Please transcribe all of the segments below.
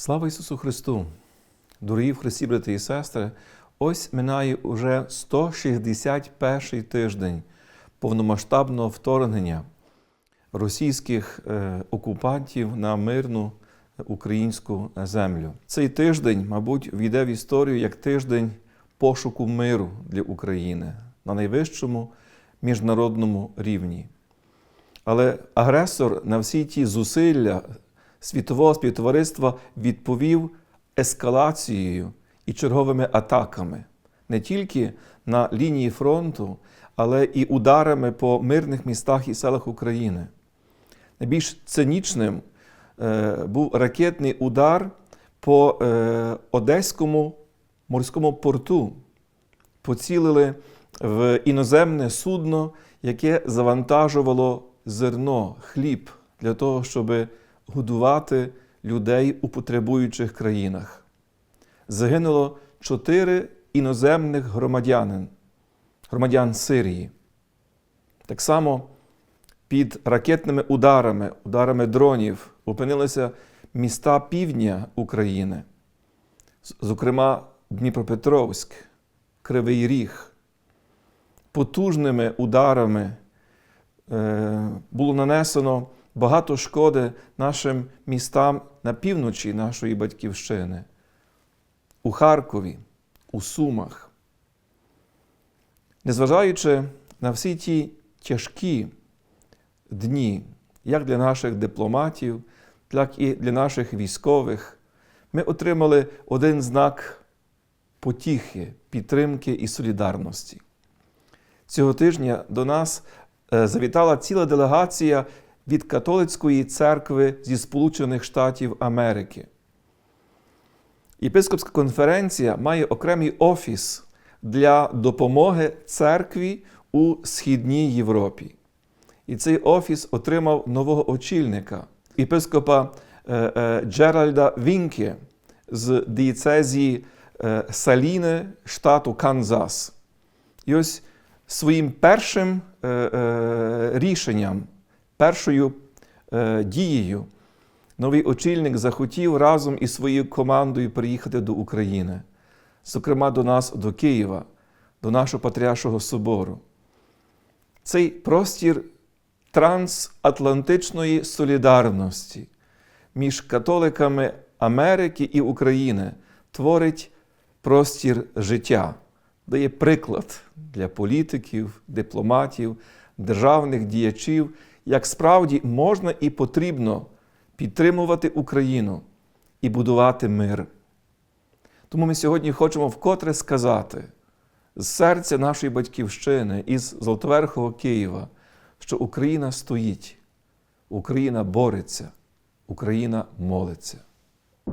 Слава Ісусу Христу! Дорогі в Христі, брати і сестри, ось минає уже 161 тиждень повномасштабного вторгнення російських е, окупантів на мирну українську землю. Цей тиждень, мабуть, війде в історію як тиждень пошуку миру для України на найвищому міжнародному рівні. Але агресор на всі ті зусилля світового співтовариства відповів ескалацією і черговими атаками не тільки на лінії фронту, але і ударами по мирних містах і селах України. Найбільш цинічним е, був ракетний удар по е, Одеському морському порту. Поцілили в іноземне судно, яке завантажувало зерно, хліб для того, щоб годувати людей у потребуючих країнах. Загинуло чотири іноземних громадянин, громадян Сирії. Так само під ракетними ударами, ударами дронів опинилися міста півдня України, зокрема Дніпропетровськ, Кривий Ріг. Потужними ударами е, було нанесено багато шкоди нашим містам на півночі нашої батьківщини, у Харкові, у Сумах. Незважаючи на всі ті тяжкі дні, як для наших дипломатів, так і для наших військових, ми отримали один знак потіхи, підтримки і солідарності. Цього тижня до нас е, завітала ціла делегація від католицької церкви зі Сполучених Штатів Америки. Єпископська конференція має окремий офіс для допомоги церкві у Східній Європі. І цей офіс отримав нового очільника, єпископа е, е, Джеральда Вінке з дієцезії е, Саліне, штату Канзас. І ось своїм першим рішенням, першою е, дією, новий очільник захотів разом із своєю командою приїхати до України, зокрема до нас, до Києва, до нашого Патріаршого собору. Цей простір трансатлантичної солідарності між католиками Америки і України творить простір життя, дає приклад для політиків, дипломатів, державних діячів, як справді можна і потрібно підтримувати Україну і будувати мир. Тому ми сьогодні хочемо вкотре сказати з серця нашої батьківщини, із Золотоверхого Києва, що Україна стоїть, Україна бореться, Україна молиться.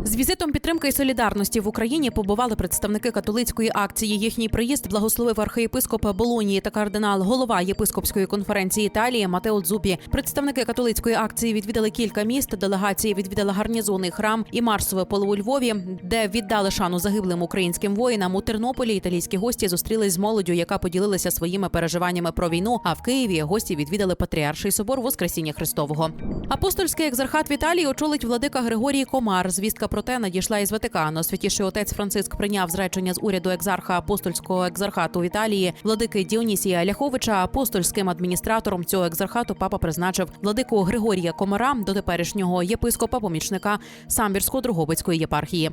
З візитом підтримки і солідарності в Україні побували представники католицької акції. Їхній приїзд благословив архієпископ Болонії та кардинал, голова єпископської конференції Італії Матео Дзупі. Представники католицької акції відвідали кілька міст. Делегації відвідала гарнізонний храм і Марсове поле у Львові, де віддали шану загиблим українським воїнам. У Тернополі італійські гості зустрілись з молоддю, яка поділилася своїми переживаннями про війну. А в Києві гості відвідали Патріарший собор Воскресіння Христового. Апостольський екзархат в очолить владика Григорій Комар. Звістка про те надійшла із Ватикану. Святіший отець Франциск прийняв зречення з уряду екзарха апостольського екзархату в Італії владики Діонісія Ляховича. Апостольським адміністратором цього екзархату папа призначив владику Григорія Комара до теперішнього єпископа помічника Самбірсько-Другобицької єпархії.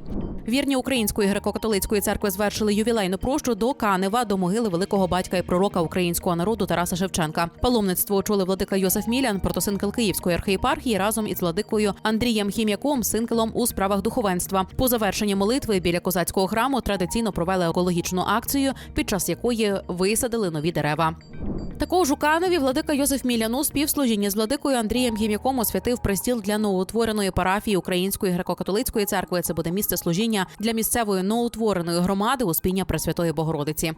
Вірні Української греко-католицької церкви звершили ювілейну прощу до Канева до могили великого батька і пророка українського народу Тараса Шевченка. Паломництво очолив владика Йосиф Мілян, протосинкел Київської архієпархії, разом із владикою Андрієм Хім'яком, синкелом у справах духовенства. По завершенні молитви біля козацького храму традиційно провели екологічну акцію, під час якої висадили нові дерева. Також у Канові владика Йосиф Мілян у співслужінні з владикою Андрієм Гім'яком освятив пристіл для новоутвореної парафії Української греко-католицької церкви. Це буде місце служіння для місцевої новоутвореної громади Успіння Пресвятої Богородиці.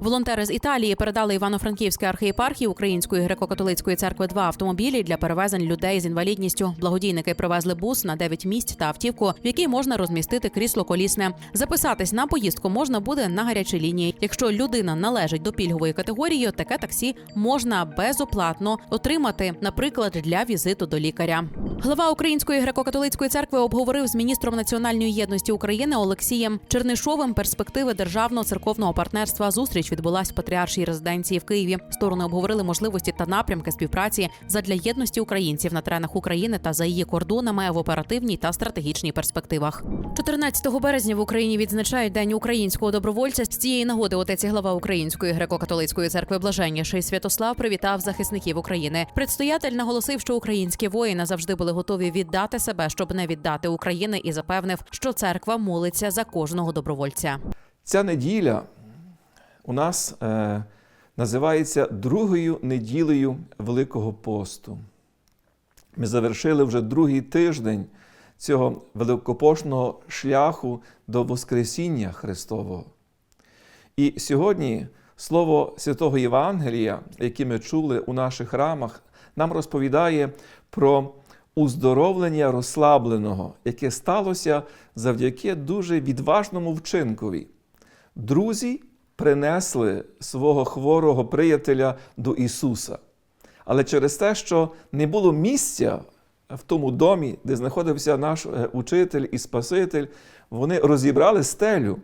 Волонтери з Італії передали Івано-Франківській архієпархії Української греко-католицької церкви два автомобілі для перевезень людей з інвалідністю. Благодійники привезли бус на 9 місць та автівку, в якій можна розмістити крісло колісне. Записатись на поїздку можна буде на гарячій лінії. Якщо людина належить до пільгової категорії, таке таксі можна безоплатно отримати, наприклад, для візиту до лікаря. Глава Української греко-католицької церкви обговорив з міністром національної єдності України Олексієм Чернишовим перспективи державного церковного партнерства. Зустріч відбулась в патріаршій резиденції в Києві. Сторони обговорили можливості та напрямки співпраці задля єдності українців на теренах України та за її кордонами в оперативній та стратегічній перспективах. 14 березня в Україні відзначають День українського добровольця. З цієї нагоди отець і глава Української греко-католицької церкви Блаженніший Святослав привітав захисників України. Предстоятель наголосив, що українські воїни завжди були готові віддати себе, щоб не віддати України, і запевнив, що церква молиться за кожного добровольця. Ця неділя у нас е, називається другою неділею Великого посту. Ми завершили вже другий тиждень цього великопошного шляху до Воскресіння Христового. І сьогодні слово Святого Євангелія, яке ми чули у наших храмах, нам розповідає про уздоровлення розслабленого, яке сталося завдяки дуже відважному вчинкові. Друзі принесли свого хворого приятеля до Ісуса. Але через те, що не було місця в тому домі, де знаходився наш е, учитель і Спаситель, вони розібрали стелю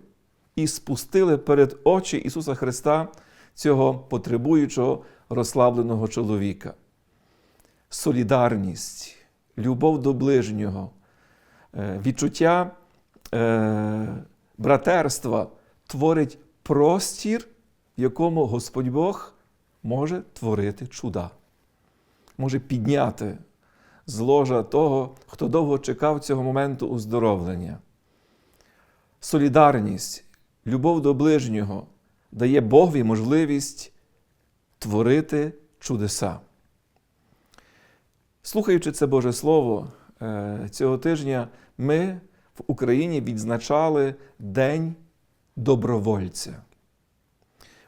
і спустили перед очі Ісуса Христа цього потребуючого розслабленого чоловіка. Солідарність, любов до ближнього, е, відчуття е, братерства творить простір, в якому Господь Бог може творити чуда, може підняти з ложа того, хто довго чекав цього моменту уздоровлення. Солідарність, любов до ближнього дає Богові можливість творити чудеса. Слухаючи це Боже Слово, е, цього тижня ми в Україні відзначали День добровольця.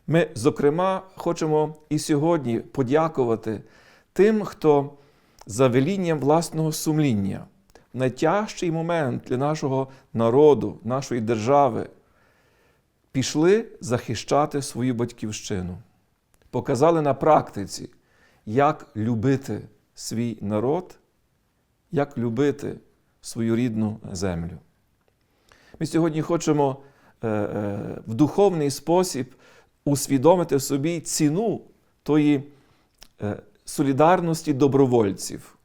Ми, зокрема, хочемо і сьогодні подякувати тим, хто за велінням власного сумління. Найтяжчий момент для нашого народу, нашої держави, пішли захищати свою батьківщину, показали на практиці, як любити свій народ, як любити свою рідну землю. Ми сьогодні хочемо е, е, в духовний спосіб усвідомити собі ціну тої е, солідарності добровольців.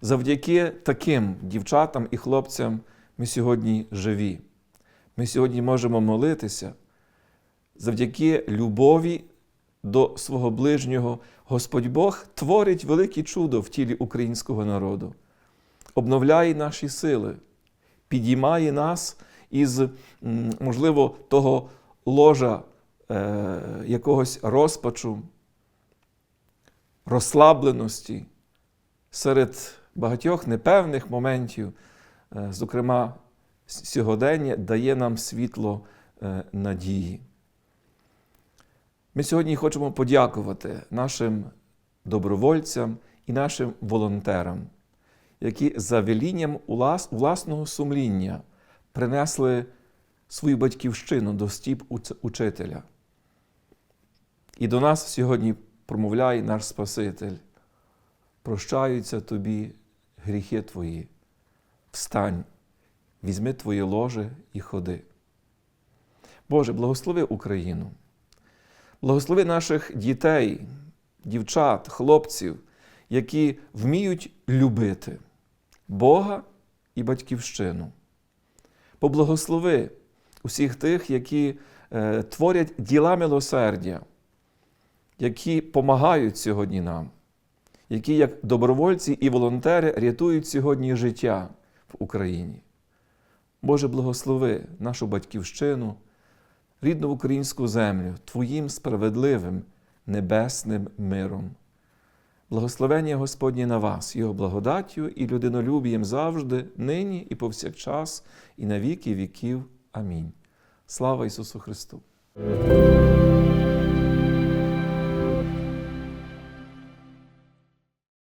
Завдяки таким дівчатам і хлопцям ми сьогодні живі. Ми сьогодні можемо молитися. Завдяки любові до свого ближнього Господь Бог творить велике чудо в тілі українського народу, обновляє наші сили, підіймає нас із, можливо, того ложа е, якогось розпачу, розслабленості серед багатьох непевних моментів, е, зокрема, сьогодення дає нам світло е, надії. Ми сьогодні хочемо подякувати нашим добровольцям і нашим волонтерам, які за велінням власного сумління принесли свою батьківщину до стіп учителя. І до нас сьогодні промовляє наш Спаситель. Прощаються тобі гріхи твої. Встань, візьми твоє ложе і ходи. Боже, благослови Україну. Благослови наших дітей, дівчат, хлопців, які вміють любити Бога і батьківщину. Поблагослови усіх тих, які е, творять діла милосердя, які допомагають сьогодні нам, які, як добровольці і волонтери, рятують сьогодні життя в Україні. Боже, благослови нашу батьківщину, рідну українську землю Твоїм справедливим небесним миром. Благословення Господнє на вас, Його благодаттю і людинолюбієм завжди, нині і повсякчас, і на віки віків. Амінь. Слава Ісусу Христу!